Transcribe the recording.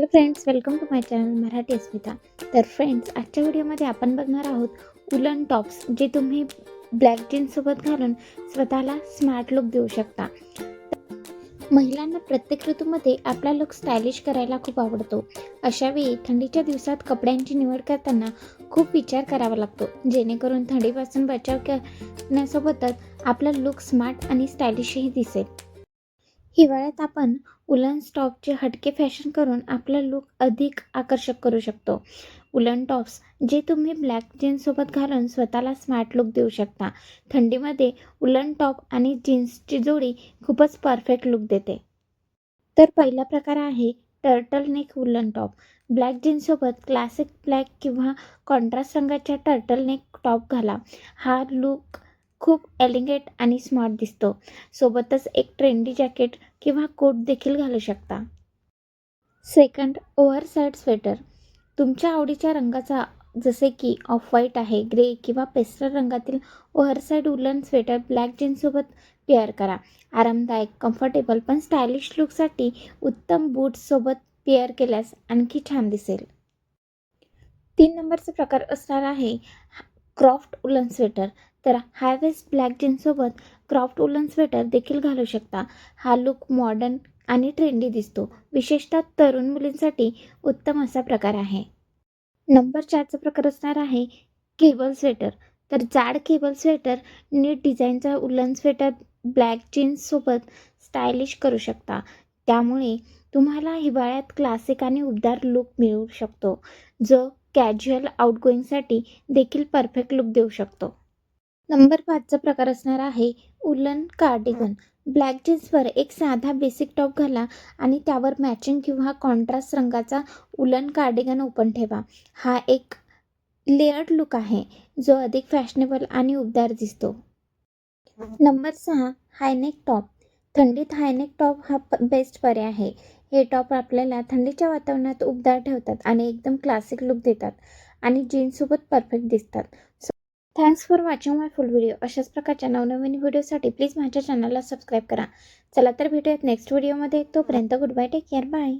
Hello friends welcome to my channel Marathi Asmita. तर friends आजच्या व्हिडिओमध्ये आपण बघणार आहोत उलन टॉप्स जे तुम्ही ब्लॅक जीन्ससोबत घालून स्वतःला स्मार्ट लुक देऊ शकता. महिलांना प्रत्येक ऋतूमध्ये आपला लुक स्टायलिश करायला खूप आवडतो. अशावेळी थंडीच्या दिवसात कपड्यांची निवड करताना खूप विचार करावा लागतो. जेणेकरून थंडीपासून बचाव करण्यासोबतच आपला लुक स्मार्ट आणि स्टायलिशही दिसेल. हिवाळ्यात आपण उलन टॉपचे हटके फॅशन करून आपला लुक अधिक आकर्षक करू शकतो. उलन टॉप्स जे तुम्ही ब्लॅक जीन्ससोबत घालून स्वतःला स्मार्ट लुक देऊ शकता. थंडीमध्ये उलन टॉप आणि जीन्सची जोडी खूपच परफेक्ट लुक देते. तर पहिला प्रकार आहे turtle neck woollen top black जीन्ससोबत classic black किंवा कॉन्ट्रास्ट रंगाच्या टर्टल नेक टॉप घाला. हा लुक खूप एलिगेट आणि स्मार्ट दिसतो. सोबतच एक ट्रेंडी जॅकेट किंवा कोट देखील घालू शकता. सेकंड ओव्हरसाईड स्वेटर तुमच्या आवडीच्या रंगाचा जसे की ऑफ व्हाईट आहे ग्रे किंवा पेस्टल रंगातील ओव्हरसाईड उलन स्वेटर ब्लॅक जीन्ससोबत पेअर करा. आरामदायक कम्फर्टेबल पण स्टायलिश लुकसाठी उत्तम बूट्ससोबत पेअर केल्यास आणखी छान दिसेल. तीन नंबरचा प्रकार असणार आहे. Crop woollen sweater. तर हायवेस्ट ब्लॅक जीन्ससोबत क्रॉफ्ट उलन स्वेटर देखील घालू शकता. हा लुक मॉडर्न आणि ट्रेंडी दिसतो. विशेषतः तरुण मुलींसाठी उत्तम असा प्रकार आहे. नंबर चारचा प्रकार असणार आहे केबल स्वेटर. तर जाड केबल स्वेटर नीट डिझाईनचा उलन स्वेटर ब्लॅक जीन्ससोबत स्टायलिश करू शकता. त्यामुळे तुम्हाला हिवाळ्यात क्लासिक आणि उबदार लुक मिळू शकतो. जो कॅज्युअल आउटगोईंगसाठी देखील परफेक्ट लुक देऊ शकतो. नंबर पाचचा प्रकार असणार आहे उलन कार्डिगन ब्लॅक जीन्सवर एक साधा बेसिक टॉप घाला आणि त्यावर मॅचिंग किंवा कॉन्ट्रास्ट रंगाचा उलन कार्डिगन ओपन ठेवा. हा एक लेअर्ड लुक आहे जो अधिक फॅशनेबल आणि उबदार दिसतो. नंबर सहा हायनेक टॉप थंडीत हायनेक टॉप हा प बेस्ट पर्याय आहे. हे टॉप आपल्याला थंडीच्या वातावरणात उबदार ठेवतात आणि एकदम क्लासिक लुक देतात आणि जीन्ससोबत परफेक्ट दिसतात. So thanks for watching my full video अशाच प्रकारच्या नवनवीन व्हिडिओसाठी प्लीज माझ्या चॅनलला सबस्क्राईब करा. चला तर भेटूयात नेक्स्ट व्हिडिओमध्ये तोपर्यंत good bye take care bye